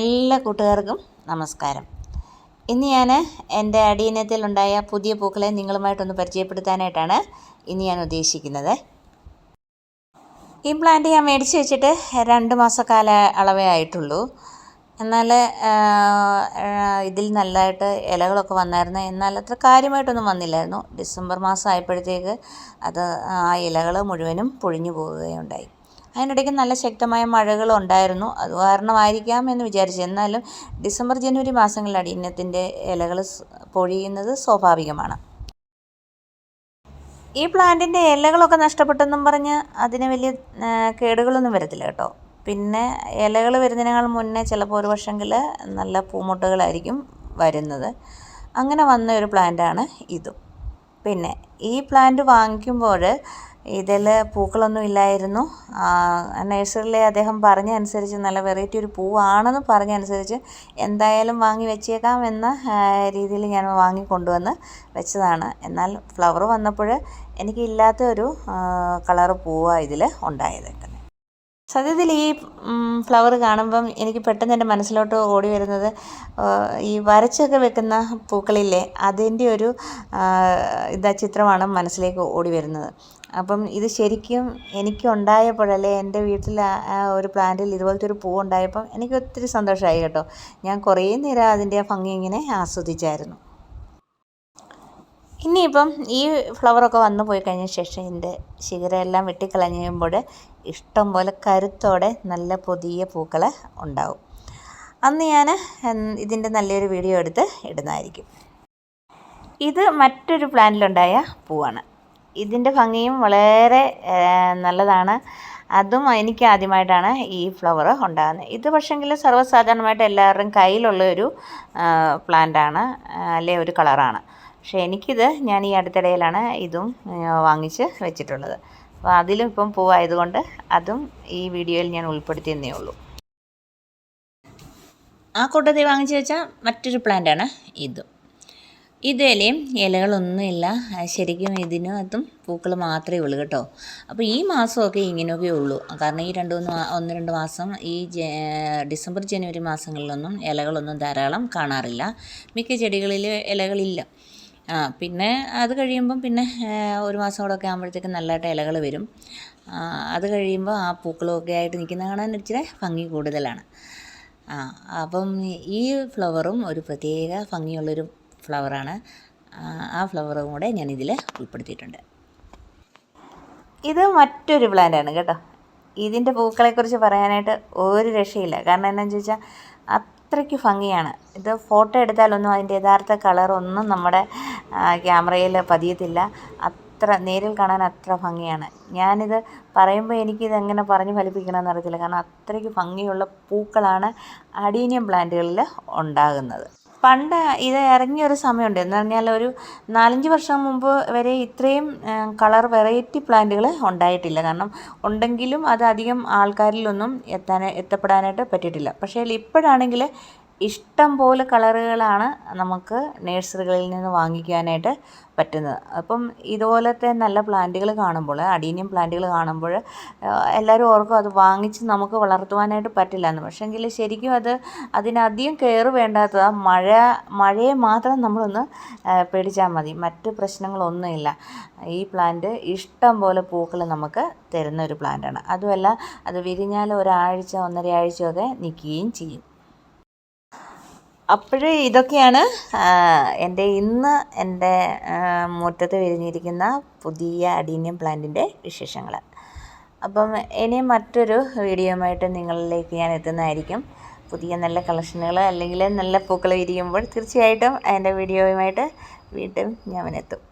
എല്ലാ കൂട്ടുകാർക്കും നമസ്കാരം. ഇന്ന് ഞാൻ എന്റെ അടിയനത്തിലുണ്ടായ പുതിയ പൂക്കളെ നിങ്ങളുമായിട്ടൊന്ന് പരിചയപ്പെടുത്താനായിട്ടാണ് ഇന്ന് ഞാൻ ഉദ്ദേശിക്കുന്നത്. ഈ പ്ലാന്റ് ഞാൻ മേടിച്ച് വെച്ചിട്ട് രണ്ട് മാസക്കാല അളവേ ആയിട്ടുള്ളൂ. എന്നാൽ ഇതിൽ നല്ലതായിട്ട് ഇലകളൊക്കെ വന്നായിരുന്നു. എന്നാൽ അത്ര കാര്യമായിട്ടൊന്നും വന്നില്ലായിരുന്നു. ഡിസംബർ മാസം ആയപ്പോഴത്തേക്ക് അത് ആ ഇലകൾ മുഴുവനും പൊഴിഞ്ഞു പോവുകയുണ്ടായി. അതിനിടയ്ക്ക് നല്ല ശക്തമായ മഴകളുണ്ടായിരുന്നു. അത് കാരണമായിരിക്കാം എന്ന് വിചാരിച്ചു. എന്നാലും ഡിസംബർ ജനുവരി മാസങ്ങളിൽ അടിയന്നത്തിന്റെ ഇലകൾ പൊഴിയുന്നത് സ്വാഭാവികമാണ്. ഈ പ്ലാന്റിന്റെ ഇലകളൊക്കെ നഷ്ടപ്പെട്ടെന്നും പറഞ്ഞ് അതിന് വലിയ കേടുകളൊന്നും വരത്തില്ല കേട്ടോ. പിന്നെ ഇലകൾ വരുന്നതിനേക്കാൾ മുന്നേ ചിലപ്പോൾ ഒരു വർഷമെങ്കിൽ നല്ല പൂമുട്ടുകളായിരിക്കും വരുന്നത്. അങ്ങനെ വന്ന ഒരു പ്ലാന്റാണ് ഇതും. പിന്നെ ഈ പ്ലാന്റ് വാങ്ങിക്കുമ്പോൾ ഇതിൽ പൂക്കളൊന്നും ഇല്ലായിരുന്നു. നഴ്സറിയിലെ അദ്ദേഹം പറഞ്ഞ അനുസരിച്ച് നല്ല വെറൈറ്റി ഒരു പൂവാണെന്ന് പറഞ്ഞ അനുസരിച്ച് എന്തായാലും വാങ്ങി വെച്ചേക്കാം എന്ന രീതിയിൽ ഞാൻ വാങ്ങി കൊണ്ടുവന്ന് വെച്ചതാണ്. എന്നാൽ ഫ്ലവർ വന്നപ്പോൾ എനിക്കില്ലാത്ത ഒരു കളർ പൂവാണ് ഇതിൽ ഉണ്ടായത്. സത്യത്തിൽ ഈ ഫ്ലവർ കാണുമ്പം എനിക്ക് പെട്ടെന്ന് എന്റെ മനസ്സിലോട്ട് ഓടി വരുന്നത് ഈ വരച്ചൊക്കെ വെക്കുന്ന പൂക്കളില്ലേ അതിന്റെ ഒരു ഇതാ ചിത്രമാണ് മനസ്സിലേക്ക് ഓടി വരുന്നത്. അപ്പം ഇത് ശരിക്കും എനിക്ക് ഉണ്ടായപ്പോഴല്ലേ എന്റെ വീട്ടിൽ ആ ഒരു പ്ലാന്റിൽ ഇതുപോലത്തെ ഒരു പൂ ഉണ്ടായപ്പം എനിക്ക് ഒത്തിരി സന്തോഷമായി കേട്ടോ. ഞാൻ കുറേ നേരം അതിന്റെ ഭംഗി ഇങ്ങനെ ആസ്വദിച്ചായിരുന്നു. ഇനിയിപ്പം ഈ ഫ്ലവറൊക്കെ വന്നു പോയി കഴിഞ്ഞ ശേഷം ഇതിന്റെ ശിഖരമെല്ലാം വെട്ടിക്കളഞ്ഞ് കഴിയുമ്പോൾ ഇഷ്ടം പോലെ കരുത്തോടെ നല്ല പുതിയ പൂക്കൾ ഉണ്ടാവും. അന്ന് ഞാൻ ഇതിന്റെ നല്ലൊരു വീഡിയോ എടുത്ത് ഇടുന്നതായിരിക്കും. ഇത് മറ്റൊരു പ്ലാന്റിലുണ്ടായ പൂവാണ്. ഇതിന്റെ ഭംഗിയും വളരെ നല്ലതാണ്. അതും എനിക്ക് ആദ്യമായിട്ടാണ് ഈ ഫ്ലവർ ഉണ്ടാകുന്നത്. ഇത് പക്ഷേങ്കിൽ സർവസാധാരണമായിട്ട് എല്ലാവരുടെയും കയ്യിലുള്ള ഒരു പ്ലാന്റാണ് അല്ലെ ഒരു കളറാണ്. പക്ഷേ എനിക്കിത് ഞാൻ ഈ അടുത്തിടയിലാണ് ഇതും വാങ്ങിച്ച് വെച്ചിട്ടുള്ളത്. അപ്പോൾ അതിലും ഇപ്പം പൂവായതുകൊണ്ട് അതും ഈ വീഡിയോയിൽ ഞാൻ ഉൾപ്പെടുത്തിയെന്നേ ഉള്ളൂ. ആ കൂട്ടത്തിൽ വാങ്ങിച്ച് വെച്ച മറ്റൊരു പ്ലാന്റാണ് ഇതും. ഇതിലേയും ഇലകളൊന്നുമില്ല. ശരിക്കും ഇതിനകത്തും പൂക്കൾ മാത്രമേ ഉള്ളൂ കേട്ടോ. അപ്പോൾ ഈ മാസമൊക്കെ ഇങ്ങനെയൊക്കെ ഉള്ളൂ. കാരണം ഈ രണ്ട് മൂന്ന് ഒന്ന് രണ്ട് മാസം ഈ ഡിസംബർ ജനുവരി മാസങ്ങളിലൊന്നും ഇലകളൊന്നും ധാരാളം കാണാറില്ല. മിക്ക ചെടികളിൽ ഇലകളില്ല. ആ പിന്നെ അത് കഴിയുമ്പം പിന്നെ ഒരു മാസം കൂടെ ഒക്കെ ആകുമ്പോഴത്തേക്കും നല്ലതായിട്ട് ഇലകൾ വരും. അത് കഴിയുമ്പോൾ ആ പൂക്കളൊക്കെ ആയിട്ട് നിൽക്കുന്ന കാണാൻ ഇച്ചിരി ഭംഗി കൂടുതലാണ്. ആ അപ്പം ഈ ഫ്ലവറും ഒരു പ്രത്യേക ഭംഗിയുള്ളൊരു ഫ്ലവറാണ്. ആ ഫ്ലവറും കൂടെ ഞാൻ ഇതിൽ ഉൾപ്പെടുത്തിയിട്ടുണ്ട്. ഇത് മറ്റൊരു പ്ലാന്റ് ആണ് കേട്ടോ. ഇതിന്റെ പൂക്കളെക്കുറിച്ച് പറയാനായിട്ട് ഒരു രക്ഷയില്ല. കാരണം എന്താണെന്ന് ചോദിച്ചാൽ അത്രയ്ക്ക് ഭംഗിയാണ്. ഇത് ഫോട്ടോ എടുത്താലൊന്നും അതിന്റെ യഥാർത്ഥ കളറൊന്നും നമ്മുടെ ക്യാമറയിൽ പതിയത്തില്ല. അത്ര നേരിൽ കാണാൻ അത്ര ഭംഗിയാണ്. ഞാനിത് പറയുമ്പോൾ എനിക്കിത് എങ്ങനെ പറഞ്ഞ് ഫലിപ്പിക്കണമെന്ന് അറിയത്തില്ല. കാരണം അത്രയ്ക്ക് ഭംഗിയുള്ള പൂക്കളാണ് അഡീനിയം പ്ലാന്റുകളിൽ ഉണ്ടാകുന്നത്. പണ്ട് ഇത് ഇറങ്ങിയൊരു സമയമുണ്ട്. എന്ന് പറഞ്ഞാൽ ഒരു നാലഞ്ച് വർഷം മുമ്പ് വരെ ഇത്രയും കളർ വെറൈറ്റി പ്ലാന്റുകൾ ഉണ്ടായിട്ടില്ല. കാരണം ഉണ്ടെങ്കിലും അത് അധികം ആൾക്കാരിലൊന്നും എത്താൻ എത്തപ്പെടാനായിട്ട് പറ്റിയിട്ടില്ല. പക്ഷേ ഇപ്പോഴാണെങ്കിൽ ഇഷ്ടം പോലെ കളറുകളാണ് നമുക്ക് നേഴ്സറികളിൽ നിന്ന് വാങ്ങിക്കാനായിട്ട് പറ്റുന്നത്. അപ്പം ഇതുപോലത്തെ നല്ല പ്ലാന്റുകൾ കാണുമ്പോൾ അടീനിയം പ്ലാന്റുകൾ കാണുമ്പോൾ എല്ലാവരും ഓർക്കും അത് വാങ്ങിച്ച് നമുക്ക് വളർത്തുവാനായിട്ട് പറ്റില്ല എന്ന് പക്ഷേങ്കിൽ ശരിക്കും അത് അതിനധികം കെയർ വേണ്ടാത്തത് മഴ മഴയെ മാത്രം നമ്മളൊന്ന് പേടിച്ചാൽ മതി. മറ്റ് പ്രശ്നങ്ങളൊന്നുമില്ല. ഈ പ്ലാന്റ് ഇഷ്ടം പോലെ പൂക്കൾ നമുക്ക് തരുന്ന ഒരു പ്ലാന്റാണ്. അതുമല്ല അത് വിരിഞ്ഞാൽ ഒരാഴ്ച ഒന്നര ആഴ്ചയൊക്കെ നിൽക്കുകയും ചെയ്യും. അപ്പോഴേ ഇതൊക്കെയാണ് എന്റെ ഇന്ന് എന്റെ മുറ്റത്ത് വിരിഞ്ഞിരിക്കുന്ന പുതിയ അഡീനിയം പ്ലാന്റിന്റെ വിശേഷങ്ങൾ അപ്പം ഇനി മറ്റൊരു വീഡിയോയുമായിട്ട് നിങ്ങളിലേക്ക് ഞാൻ എത്തുന്നതായിരിക്കും. പുതിയ നല്ല കളക്ഷനുകൾ അല്ലെങ്കിൽ നല്ല പൂക്കൾ വിരിയുമ്പോൾ തീർച്ചയായിട്ടും അതിന്റെ വീഡിയോയുമായിട്ട് വീണ്ടും ഞാൻ എത്തും